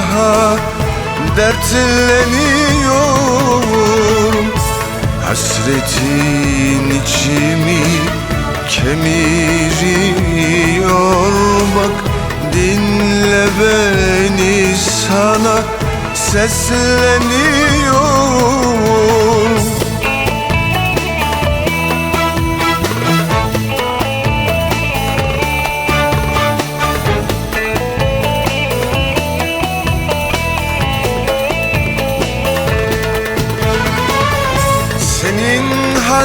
daha dertleniyorum. Hasretin içimi kemiriyor. Bak dinle beni sana sesleniyorum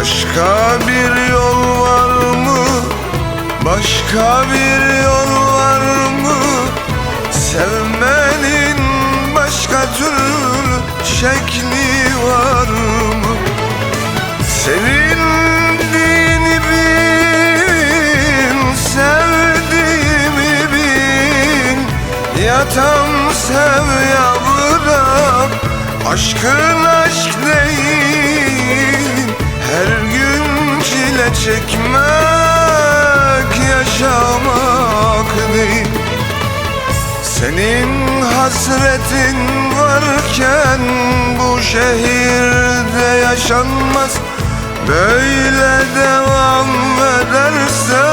Başka bir yol var mı? Başka bir yol var mı? Sevmenin başka türlü şekli var mı? Sevildiğini bil, sevdiğimi bil Ya tam sev ya bırak Aşkın aşk çekmek Yaşamak değil. Senin hasretin varken bu şehirde yaşanmaz. Böyle devam ederse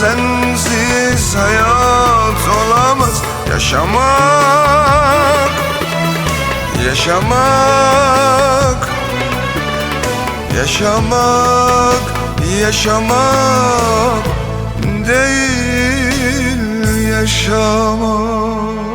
sensiz hayat olamaz. Yaşamak, yaşamak Yaşamak, yaşamak değil yaşamak